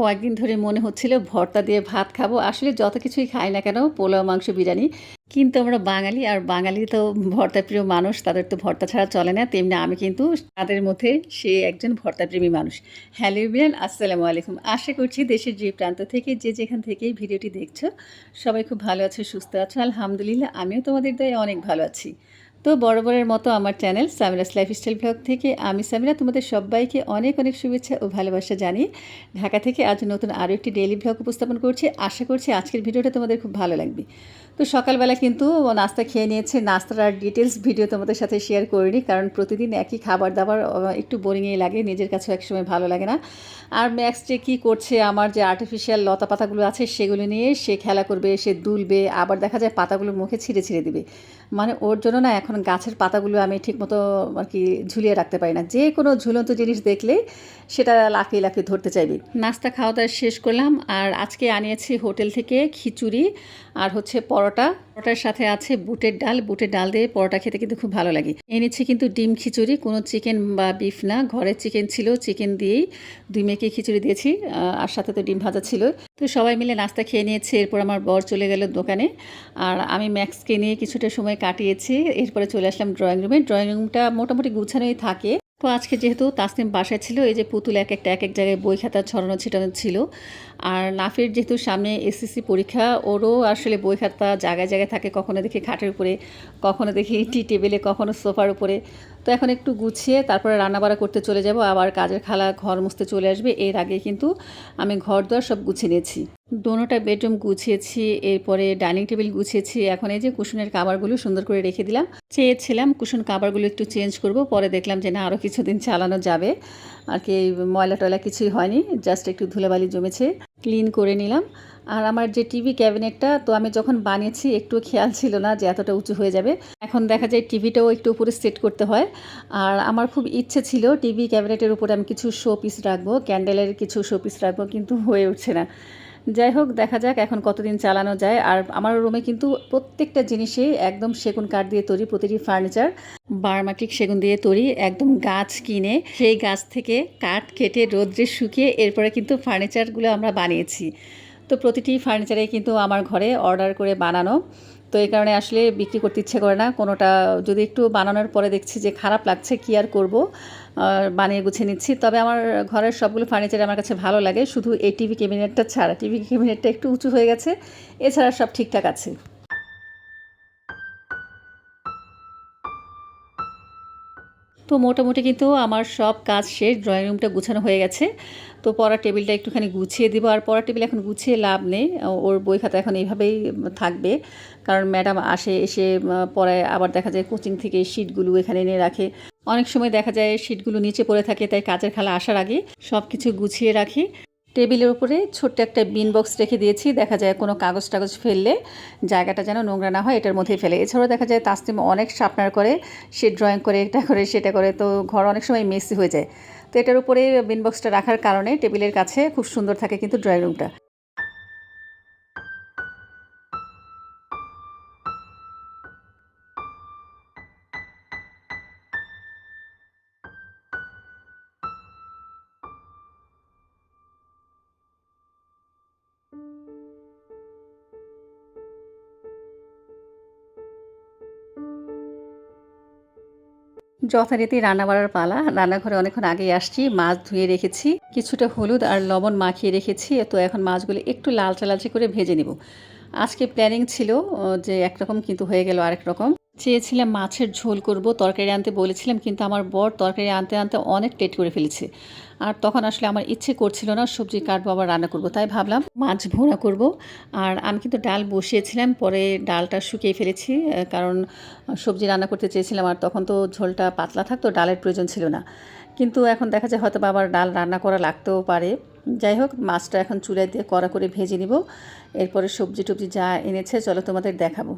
কয়েকদিন ধরে মনে হচ্ছিল ভর্তা দিয়ে ভাত খাব। আসলে যত কিছুই খাই না কেন, পোলাও, মাংস, বিরিয়ানি কিন্তু আমরা বাঙালি, আর বাঙালি তো ভর্তা প্রিয় মানুষ, তাদের তো ভর্তা ছাড়া চলে না। তেমনি আমি কিন্তু তাদের মধ্যে সে একজন ভর্তাপ্রেমী মানুষ। হ্যালো বিয়ান আসসালামু আলাইকুম। আশা করছি দেশের যে প্রান্ত থেকে, যে যেখান থেকে ভিডিওটি দেখছ, সবাই খুব ভালো আছে, সুস্থ আছো। আলহামদুলিল্লাহ, আমিও তোমাদের দয়ে অনেক ভালো আছি। তো বরাবরের মতো আমার চ্যানেল সামিরাস লাইফস্টাইল ব্লগ থেকে আমি সামিরা, তোমাদের সবাইকে অনেক অনেক শুভেচ্ছা ও ভালোবাসা জানিয়ে ঢাকা থেকে আজ নতুন আরও একটি ডেইলি ব্লগ উপস্থাপন করছি। আশা করছি আজকের ভিডিওটা তোমাদের খুব ভালো লাগবে। তো সকালবেলা কিন্তু নাস্তা খেয়ে নিয়েছে। নাস্তার আর ডিটেলস ভিডিও তোমাদের সাথে শেয়ার করিনি, কারণ প্রতিদিন একই খাবার দাবার একটু বোরিংই লাগে, নিজের কাছেও একসময় ভালো লাগে না। আর ম্যাক্স যে কী করছে, আমার যে আর্টিফিশিয়াল লতা পাতাগুলো আছে, সেগুলো নিয়ে সে খেলা করবে, সে দুলবে, আবার দেখা যায় পাতাগুলো মুখে ছিঁড়ে ছিঁড়ে দিবে। মানে ওর জন্য না এখন গাছের পাতাগুলো আমি ঠিকমতো আর কি ঝুলিয়ে রাখতে পারি না। যে কোনো ঝুলন্ত জিনিস দেখলে সেটা লাফিয়ে লাফিয়ে ধরতে চাইবি। নাস্তা খাওয়া দাওয়া শেষ করলাম আর আজকে আনিয়েছি হোটেল থেকে খিচুড়ি আর হচ্ছে পরোটা। পরোটার সাথে আছে বুটের ডাল। বুটের ডাল দিয়ে পরোটা খেতে কিন্তু খুব ভালো লাগে। এনেছি কিন্তু ডিম খিচুড়ি। কোনো চিকেন বা বিফ না। ঘরের চিকেন ছিল, চিকেন দিয়েই দুই মেয়েকে খিচুড়ি দিয়েছি আর সাথে তো ডিম ভাজা ছিল। তো সবাই মিলে নাস্তা খেয়ে নিয়েছে। এরপর আমার বর চলে গেল দোকানে। আর আমি ম্যাক্সকে নিয়ে কিছুটা সময় কাটিয়েছি। এরপরে চলে আসলাম ড্রয়িং রুমে। ড্রয়িং রুমটা মোটামুটি গুছানোই থাকে। তো আজকে যেহেতু তাসনিম বাসায় ছিল, এই যে পুতুল এক একটা এক এক জায়গায় বই খাতা ছড়ানো ছিটানো ছিল। আর নাফির যেহেতু সামনে এসএসসি পরীক্ষা, ওরও আসলে বই খাতা জায়গায় জায়গায় থাকে, কখনো দেখি খাটের উপরে, কখনো দেখি টি টেবিলে, কখনো সোফার উপরে। তো এখন একটু গুছিয়ে তারপরে রান্নাবাড়া করতে চলে যাব। আবার কাজের খালা ঘর মুছতে চলে আসবে। এর আগে কিন্তু আমি ঘর দুয়ার সব গুছিয়ে নিয়েছি। দোনোটা বেডরুম গুছিয়েছি, এরপরে ডাইনিং টেবিল গুছিয়েছি। এখন এই যে কুশনের কাবারগুলো সুন্দর করে রেখে দিলাম। চেয়েছিলাম কুশন কাবারগুলো একটু চেঞ্জ করব। পরে দেখলাম যে না আরও কিছুদিন চালানো যাবে। আর কি ময়লা টয়লা কিছুই হয়নি, জাস্ট একটু ধুলাবালি জমেছে। ক্লিন করে নিলাম। আর আমার যে টিভি ক্যাবিনেটটা, তো আমি যখন বানিয়েছি, একটু খেয়াল ছিল না যে এতটা উঁচু হয়ে যাবে। এখন দেখা যায় টিভিটাও একটু উপরে সেট করতে হয়। আর আমার খুব ইচ্ছে ছিল টিভি ক্যাবিনেটের উপরে আমি কিছু শো পিস রাখব, ক্যান্ডেলের কিছু শো পিস রাখব, কিন্তু হয়ে উঠছে না। যাই হোক, দেখা যাক এখন কতদিন চালানো যায়। আর আমার রুমে কিন্তু প্রত্যেকটা জিনিসই একদম সেগুন কাঠ দিয়ে তৈরি, প্রতিটি ফার্নিচার, বার্মাটিক সেগুন দিয়ে তৈরি, একদম গাছ কিনে, সেই গাছ থেকে কাঠ কেটে রোদ্রে শুকিয়ে এরপরে কিন্তু ফার্নিচারগুলো আমরা বানিয়েছি। তো প্রতিটি ফার্নিচারে কিন্তু আমার ঘরে অর্ডার করে বানানো। তো এই কারণে আসলে বিক্রি করতে ইচ্ছে করে না। কোনোটা যদি একটু বানানোর পরে দেখছি যে খারাপ লাগছে, কী আর করব? বানিয়ে গুছে নিচ্ছি। তবে আমার ঘরের সবগুলো ফার্নিচার আমার কাছে ভালো লাগে। শুধু এই টিভি ক্যাবিনেটটা ছাড়া। টিভি ক্যাবিনেটটা একটু উঁচু হয়ে গেছে। এছাড়া সব ঠিকঠাক আছে। তো মোটামুটি কিন্তু আমার সব কাজ শেষ ড্রয়িং রুমটা গুছানো হয়ে গেছে। তো পড়ার টেবিলটা একটুখানি গুছিয়ে দিব। আর পড়ার টেবিল এখন গুছিয়ে লাভ নেই। ওর বই খাতা এখন এইভাবেই থাকবে। কারণ ম্যাডাম আসে, এসে পড়ায় আবার দেখা যায় কোচিং থেকে শিটগুলো এখানে এনে রাখে। অনেক সময় দেখা যায় শিটগুলো নিচে পড়ে থাকে, তাই কাজের খালা আসার আগে সব কিছু গুছিয়ে রাখি। টেবিলের উপরে ছোট্ট একটা বিন বক্স রেখে দিয়েছি। দেখা যায় কোনো কাগজ টাগজ ফেললে জায়গাটা যেন নোংরা না হয়, এটার মধ্যেই ফেলে। এছাড়াও দেখা যায় তাসনিম অনেক শার্পনার করে, সে ড্রয়িং করে, এটা করে, সেটা করে, তো ঘর অনেক সময় মেসি হয়ে যায়। তো এটার উপরে বিন বক্সটা রাখার কারণে টেবিলের কাছে খুব সুন্দর থাকে কিন্তু ড্রয়িং রুমটা যথারীতি রান্না বাড়ার পালা। রান্নাঘরে অনেকক্ষণ আগে আসছি, মাছ ধুয়ে রেখেছি, কিছুটা হলুদ আর লবণ মাখিয়ে রেখেছি, তো এখন মাছগুলো একটু লালচে লালচে করে ভেজে নিব। আজকে প্ল্যানিং ছিল যে একরকম কিন্তু হয়ে গেল আরেক রকম। চেয়েছিলাম মাছের ঝোল করব, তরকারি আনতে বলেছিলাম, কিন্তু আমার বর তরকারি আনতে আনতে অনেক টেট করে ফেলেছে। আর তখন আসলে আমার ইচ্ছে করছিল না সবজি কাটবো, আবার রান্না করব, তাই ভাবলাম মাছ ভোনা করব। আর আমি কিন্তু ডাল বসিয়েছিলাম, পরে ডালটা শুকিয়ে ফেলেছি কারণ সবজি রান্না করতে চেয়েছিলাম, আর তখন তো ঝোলটা পাতলা থাকতো, ডালের প্রয়োজন ছিল না। কিন্তু এখন দেখা যায় হয়তো আবার ডাল রান্না করা লাগতেও পারে। যাই হোক, মাছটা এখন চুলায় দিয়ে কড়া করে ভেজে নিব। এরপরে সবজি টবজি যা এনেছে, চলো তোমাদের দেখাবো।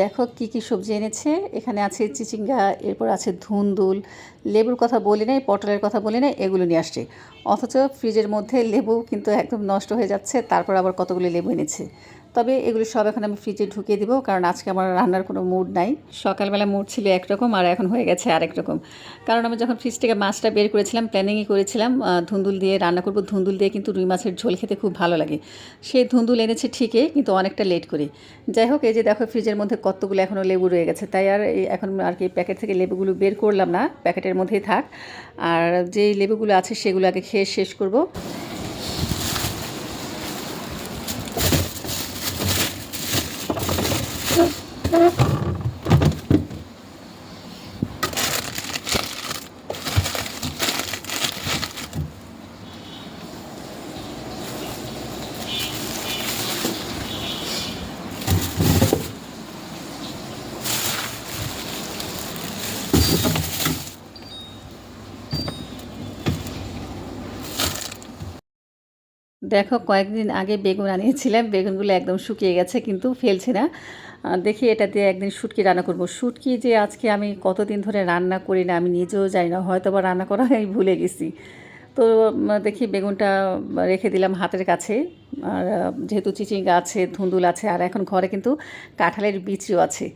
দেখো কি কি সবজি এনেছে। এখানে আছে চিচিঙ্গা, এরপর আছে ধুন্দুল, লেবুর কথা বলি নাই, পটলের কথা বলি নাই, এগুলো নিয়ে আসছে। অথচ ফ্রিজের মধ্যে লেবু কিন্তু একদম নষ্ট হয়ে যাচ্ছে, তারপর আবার কতগুলো লেবু এনেছে। তবে এগুলো সব এখন আমি ফ্রিজে ঢুকিয়ে দিব, কারণ আজকে আমার রান্নার কোনো মুড নাই। সকালবেলা মুড ছিল একরকম আর এখন হয়ে গেছে আরেক রকম। কারণ আমি যখন ফ্রিজ থেকে মাছটা বের করেছিলাম প্ল্যানিংই করেছিলাম ধুন্দুল দিয়ে রান্না করব, ধুন্দুল দিয়ে কিন্তু রুই মাছের ঝোল খেতে খুব ভালো লাগে। সেই ধুন্দুল এনেছে ঠিকই, কিন্তু অনেকটা লেট করে। যাই হোক, এই যে দেখো ফ্রিজের মধ্যে কতগুলো এখনও লেবু রয়ে গেছে। তাই আর এখন আর কি প্যাকেট থেকে লেবুগুলো বের করলাম না প্যাকেটের মধ্যেই থাক। আর যেই লেবুগুলো আছে সেগুলো আগে খেয়ে শেষ করব। দেখো কয়েকদিন আগে বেগুন আনিয়েছিলাম বেগুনগুলো একদম শুকিয়ে গেছে কিন্তু ফেলছে না। দেখি এটা দিয়ে একদিন শুটকি রান্না করব। শুটকি যে আজকে আমি কতদিন ধরে রান্না করি না, আমি নিজেও যাই না হয়তো বা রান্না করা আমি ভুলে গেছি। তো দেখি বেগুনটা রেখে দিলাম হাতের কাছে। আর যেহেতু চিচিঙ্গা আছে, ধুন্দুল আছে, আর এখন ঘরে কিন্তু কাঁঠালের বিচিও আছে।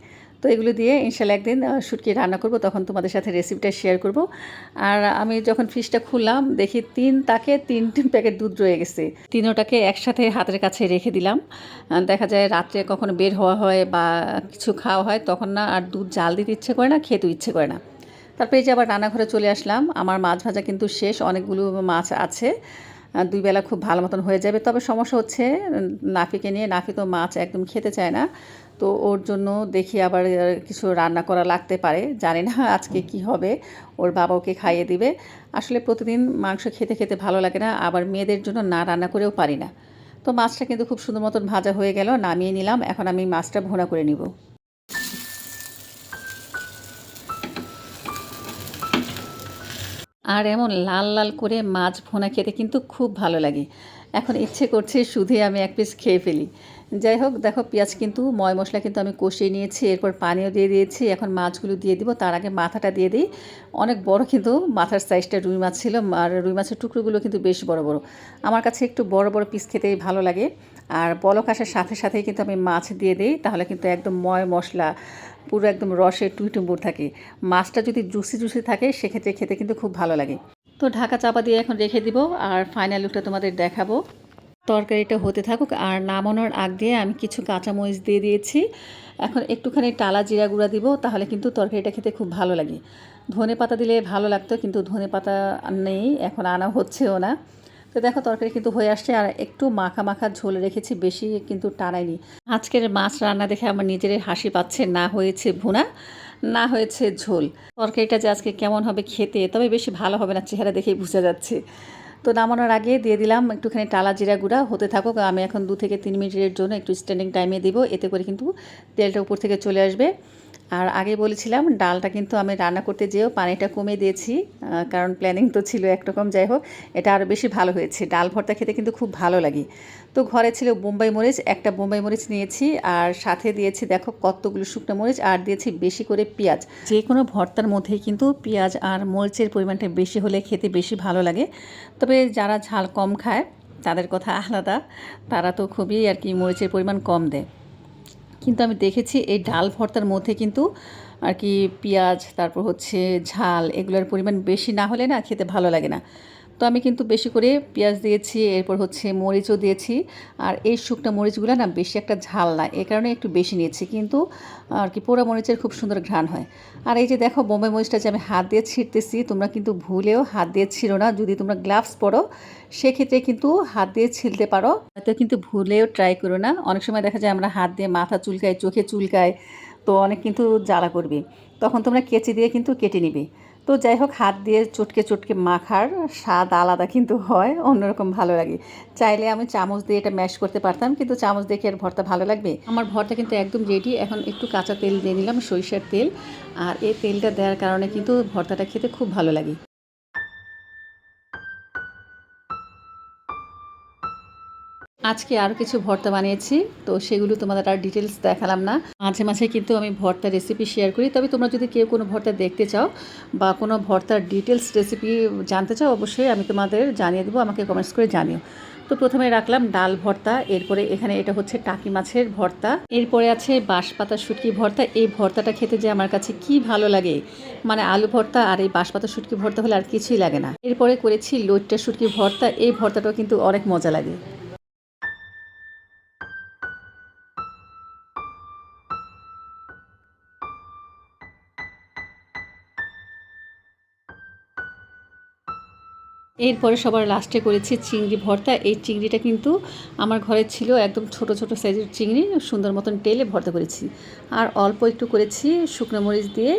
তো এগুলো দিয়ে ইনশাল্লাহ একদিন শুটকি রান্না করব, তখন তোমাদের সাথে রেসিপিটা শেয়ার করব। আর আমি যখন ফ্রিজটা খুললাম, দেখি তিন তাকে তিন তিন প্যাকেট দুধ রয়ে গেছে। তিনোটাকে একসাথে হাতের কাছে রেখে দিলাম। দেখা যায় রাত্রে কখনো বের হওয়া হয় বা কিছু খাওয়া হয়, তখন না আর দুধ জাল দিতে ইচ্ছে করে না, খেতেও ইচ্ছে করে না। তারপরে এই যে আবার রান্নাঘরে চলে আসলাম, আমার মাছ ভাজা কিন্তু শেষ, অনেকগুলো মাছ আছে। দুই বেলা খুব ভালো মতন হয়ে যাবে। তবে সমস্যা হচ্ছে, নাফিকে নিয়ে, নাফি তো মাছ একদম খেতে চায় না। তো ওর জন্য দেখি আবার কিছু রান্না করা লাগতে পারে। জানি না আজকে কি হবে। ওর বাবা ওকে খাইয়ে দিবে। আসলে প্রতিদিন মাংস খেতে খেতে ভালো লাগে না। আবার মেয়েদের জন্য না রান্না করেও পারি না। তো মাছটা কিন্তু খুব সুন্দর মতন ভাজা হয়ে গেল, নামিয়ে নিলাম। এখন আমি মাছটা ভোনা করে নিব। আর এমন লাল লাল করে মাছ ভোনা খেতে কিন্তু খুব ভালো লাগে। এখন ইচ্ছে করছে শুধুই আমি এক পিস খেয়ে ফেলি। যাই হোক, দেখো পেঁয়াজ কিন্তু, ময় মশলা কিন্তু আমি কষিয়ে নিয়েছি, এরপর পানিও দিয়ে দিয়েছি, এখন মাছগুলো দিয়ে দিব, তার আগে মাথাটা দিয়ে দিই। অনেক বড় কিন্তু মাথার সাইজটা রুই মাছ ছিল, আর রুই মাছের টুকরোগুলো কিন্তু বেশ বড় বড়। আমার কাছে একটু বড় বড় পিস খেতেই ভালো লাগে। আর বলক আসার সাথে সাথেই কিন্তু আমি মাছ দিয়ে দিই, তাহলে কিন্তু একদম ময় মশলা পুরো একদম রসে টুইটুম্বুর থাকে। মাছটা যদি জুসি জুসি থাকে, সেক্ষেত্রে খেতে কিন্তু খুব ভালো লাগে। তো ঢাকা চাপা দিয়ে এখন রেখে দিব, আর ফাইনাল লুকটা তোমাদের দেখাবো। তরকারিটা হতে থাকুক, আর নামানোর আগ দিয়ে আমি কিছু কাঁচামরিচ দিয়ে দিয়েছি। এখন একটুখানি টালা জিরা গুঁড়া দিব, তাহলে কিন্তু তরকারিটা খেতে খুব ভালো লাগে। ধনে পাতা দিলে ভালো লাগতো, কিন্তু ধনে পাতা নেই, এখন আনা হচ্ছেও না। তো দেখো, তরকারি কিন্তু হয়ে আসছে আর একটু মাখা মাখা ঝোল রেখেছি, বেশি কিন্তু টানাইনি। আজকের মাছ রান্না দেখে আমার নিজেরই হাসি পাচ্ছে, না হয়েছে ভুনা, না হয়েছে ঝোল। তরকারিটা যে আজকে কেমন হবে খেতে, তবে বেশি ভালো হবে না, চেহারা দেখেই বোঝা যাচ্ছে। তো নামানোর আগে দিয়ে দিলাম একটুখানি টালা জিরা গুঁড়া, হতে থাকুক, আমি এখন দু থেকে তিন মিনিটের জন্য একটু স্ট্যান্ডিং টাইমে দিব, এতে করে কিন্তু তেলটা উপর থেকে চলে আসবে। আর আগে বলেছিলাম, ডালটা কিন্তু আমি রান্না করতে যেয়েও পানিটা কমে দিয়েছি কারণ প্ল্যানিং তো ছিল একরকম, যাই হোক, এটা আরও বেশি ভালো হয়েছে। ডাল ভর্তা খেতে কিন্তু খুব ভালো লাগে। তো ঘরে ছিল বোম্বাই মরিচ, একটা বোম্বাই মরিচ নিয়েছি, আর সাথে দিয়েছি দেখো কতগুলো শুকনো মরিচ, আর দিয়েছি বেশি করে পেঁয়াজ। যে কোনো ভর্তার মধ্যেই কিন্তু পেঁয়াজ আর মরিচের পরিমাণটা বেশি হলে খেতে বেশি ভালো লাগে। তবে যারা ঝাল কম খায়, তাদের কথা আলাদা, তারা তো খুবই আর কি মরিচের পরিমাণ কম দেয়। কিন্তু আমি দেখেছি এই ডাল ভর্তার মধ্যে কিন্তু আর কি পেঁয়াজ, তারপর হচ্ছে ঝাল, এগুলোর পরিমাণ বেশি না হলে না খেতে ভালো লাগে না। তো আমি কিন্তু বেশি করে পেঁয়াজ দিয়েছি, এরপর হচ্ছে মরিচও দিয়েছি। আর এই শুকনো মরিচগুলো না বেশি একটা ঝাল না, এ কারণে একটু বেশি নিয়েছি। কিন্তু আর কি পোড়া মরিচের খুব সুন্দর ঘ্রাণ হয়। আর এই যে দেখো বোম্বে মরিচটা যে আমি হাত দিয়ে ছিঁড়তেছি, তোমরা কিন্তু ভুলেও হাত দিয়ে ছিঁড়ো না। যদি তোমরা গ্লাভস পরো, সেক্ষেত্রে কিন্তু হাত দিয়ে ছিলতে পারো। হয়তো কিন্তু ভুলেও ট্রাই করো না। অনেক সময় দেখা যায় আমরা হাত দিয়ে মাথা চুলকায় চোখে চুলকায় তো অনেক কিন্তু জ্বালা করবে। তখন তোমরা কেচি দিয়ে কিন্তু কেটে নিবে। তো যাই হোক, হাত দিয়ে চটকে চটকে মাখার স্বাদ আলাদা কিন্তু হয়, অন্যরকম ভালো লাগে। চাইলে আমি চামচ দিয়ে এটা ম্যাশ করতে পারতাম, কিন্তু চামচ দিয়ে কি আর ভর্তা ভালো লাগবে? আমার ভর্তা কিন্তু একদম রেডি এখন একটু কাঁচা তেল দিয়ে নিলাম, সরিষার তেল। আর এই তেলটা দেওয়ার কারণে কিন্তু ভর্তাটা খেতে খুব ভালো লাগে। আজকে আরও কিছু ভর্তা বানিয়েছি, তো সেগুলো তোমাদের আর ডিটেলস দেখালাম না। মাঝে মাঝে কিন্তু আমি ভর্তা রেসিপি শেয়ার করি, তবে তোমরা যদি কেউ কোনো ভর্তা দেখতে চাও বা কোনো ভর্তার ডিটেলস রেসিপি জানতে চাও, অবশ্যই আমি তোমাদের জানিয়ে দেবো, আমাকে কমেন্টস করে জানিও। তো প্রথমে রাখলাম ডাল ভর্তা, এরপরে এখানে এটা হচ্ছে টাকি মাছের ভর্তা, এরপরে আছে বাঁশপাতা শুটকি ভর্তা। এই ভর্তাটা খেতে যে আমার কাছে কি ভালো লাগে মানে আলু ভর্তা আর এই বাঁশপাতা শুটকি ভর্তা হলে আর কিছুই লাগে না। এরপরে করেছি লোটটা শুটকি ভর্তা, এই ভর্তাটাও কিন্তু অনেক মজা লাগে। এরপরে সবার লাস্টে করেছি চিংড়ি ভর্তা। এই চিংড়িটা কিন্তু আমার ঘরে ছিল একদম ছোট ছোট সাইজের চিংড়ি, সুন্দর মতন তেলে ভর্তা করেছি। আর অল্প একটু করেছি শুকনো মরিচ দিয়ে,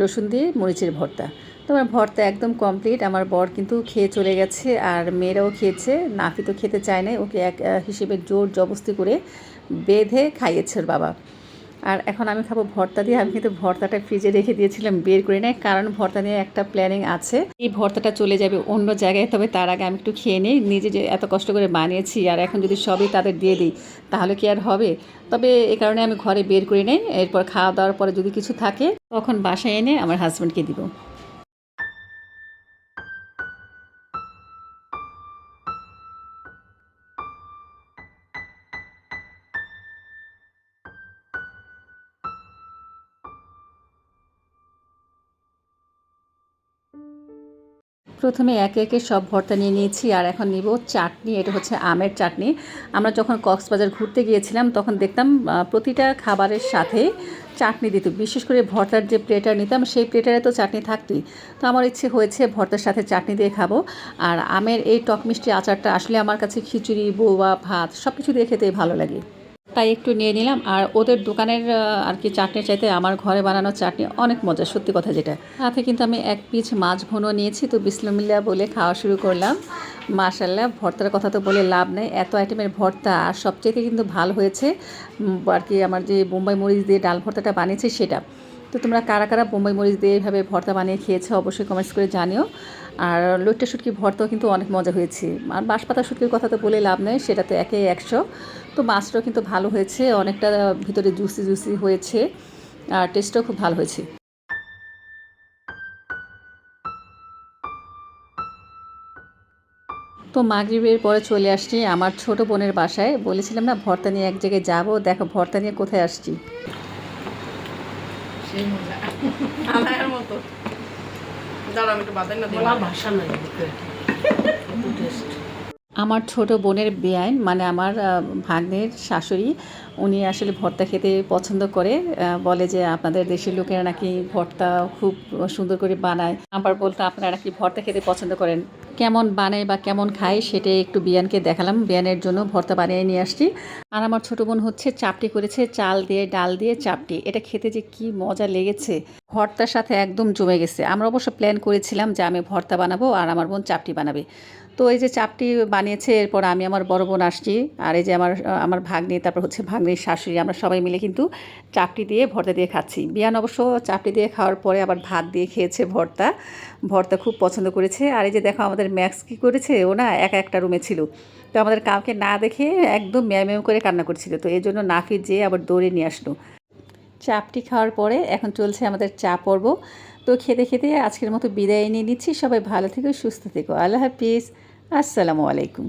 রসুন দিয়ে মরিচের ভর্তা। তো আমার ভর্তা একদম কমপ্লিট। আমার বর কিন্তু খেয়ে চলে গেছে আর মেয়েরাও খেয়েছে। নাফি তো খেতে চায় না ওকে এক হিসেবে জোর জবস্তি করে বেঁধে খাইয়েছে ওর বাবা। আর এখন আমি খাব ভর্তা দিয়ে। আমি কিন্তু ভর্তাটা ফ্রিজে রেখে দিয়েছিলাম, বের করে নেয় কারণ ভর্তা নিয়ে একটা প্ল্যানিং আছে। এই ভর্তাটা চলে যাবে অন্য জায়গায়, তবে তার আগে আমি একটু খেয়ে নিই। নিজে যে এত কষ্ট করে বানিয়েছি, আর এখন যদি সবই তাদের দিয়ে দিই, তাহলে কি আর হবে? তবে এ কারণে আমি ঘরে বের করে নেই। এরপর খাওয়া দাওয়ার পরে যদি কিছু থাকে, তখন বাসায় এনে আমার হাজব্যান্ডকে দিব। প্রথমে একে একে সব ভর্তা নিয়ে নিয়েছি, আর এখন নিব চাটনি। এটা হচ্ছে আমের চাটনি। আমরা যখন কক্সবাজার ঘুরতে গিয়েছিলাম, তখন দেখতাম প্রতিটা খাবারের সাথে চাটনি দিত। বিশেষ করে ভর্তার যে প্লেটার নিতাম, সেই প্লেটারে তো চাটনি থাকতই। তো আমার ইচ্ছে হয়েছে ভর্তার সাথে চাটনি দিয়ে খাব। আর আমের এই টক মিষ্টি আচারটা আসলে আমার কাছে খিচুড়ি বৌয়া ভাত সব কিছু দিয়ে খেতে ভালো লাগে। তাই একটু নিয়ে নিলাম। আর ওদের দোকানের আর কি চাটনি চাইতে আমার ঘরে বানানো চাটনি অনেক মজা সত্যি কথা যেটা। সাথে কিন্তু আমি এক পিচ মাছ ভুনো নিয়েছি, তো বিসলামিল্লা বলে খাওয়া শুরু করলাম। মাশাল্লাহ ভর্তার কথা তো বলে লাভ নেই। এত আইটেমের ভর্তা, আর সবচেয়ে কিন্তু ভালো হয়েছে আর কি আমার যে বোম্বাই মরিচ দিয়ে ডাল ভর্তাটা বানিয়েছি সেটা। তো তোমরা কারা কারা বোম্বাই মরিচ দিয়ে এইভাবে ভর্তা বানিয়ে খেয়েছো অবশ্যই কমেন্টস করে জানিও। আর লইট্টা শুটকি ভর্তাও কিন্তু অনেক মজা হয়েছে। আর বাঁশপাতা শুটকির কথা তো বলে লাভ নেই সেটা তো একে একশো। তো মাছটাও কিন্তু ভালো হয়েছে, অনেকটা ভিতরে জুসি জুসি হয়েছে, আর টেস্টও খুব ভালো হয়েছে। তো মাগরিবের পরে চলে আসছি আমার ছোট বোনের বাসায়। বলেছিলাম না, ভর্তা নিয়ে এক জায়গায় যাব, দেখো ভর্তা নিয়ে কোথায় আসছি। মতো। দাঁড়া আমি একটু বাদাই না দিই। ভাষা নাই টেস্ট আমার ছোট বোনের বেআইন মানে আমার ভাগ্নের শাশুড়ি, উনি আসলে ভর্তা খেতে পছন্দ করে বলে যে আপনাদের দেশের লোকেরা নাকি ভর্তা খুব সুন্দর করে বানায়। আবার বলতো, আপনারা নাকি ভর্তা খেতে পছন্দ করেন? কেমন বানায় বা কেমন খায় সেটাই একটু বিয়ানকে দেখালাম। বিয়ানের জন্য ভর্তা বানিয়ে নিয়ে আসছি। আর আমার ছোট বোন হচ্ছে চাপটি করেছে, চাল দিয়ে ডাল দিয়ে চাপটি। এটা খেতে যে কি মজা লেগেছে। ভর্তার সাথে একদম জমে গেছে। আমরা অবশ্য প্ল্যান করেছিলাম যে আমি ভর্তা বানাবো আর আমার বোন চাপটি বানাবে। তো এই যে চাপটি বানিয়েছে, এরপর আমি আমার বড় বোন আসছি। আর এই যে আমার আমার ভাগ্নি, তারপর হচ্ছে ভাগ্নির শাশুড়ি, আমরা সবাই মিলে কিন্তু চাপটি দিয়ে ভর্তা দিয়ে খাচ্ছি। বিয়ান অবশ্য চাপটি দিয়ে খাওয়ার পরে আবার ভাত দিয়ে খেয়েছে ভর্তা। ভর্তা খুব পছন্দ করেছে। আর এই যে দেখো আমাদের ম্যাক্স কী করেছে? ও না একা একটা রুমে ছিল। তো আমাদের কাউকে না দেখে একদম ম্যাম করে কান্না করছিল। তো এই জন্য নাফি যেয়ে আবার দৌড়ে নিয়ে আসলো। চাপটি খাওয়ার পরে এখন চলছে আমাদের চা পর্ব। তো খেতে খেতে আজকের মতো বিদায় নিয়ে নিচ্ছি। সবাই ভালো থেকো, সুস্থ থেকো। আল্লাহ হাফিজ। আসসালামু আলাইকুম।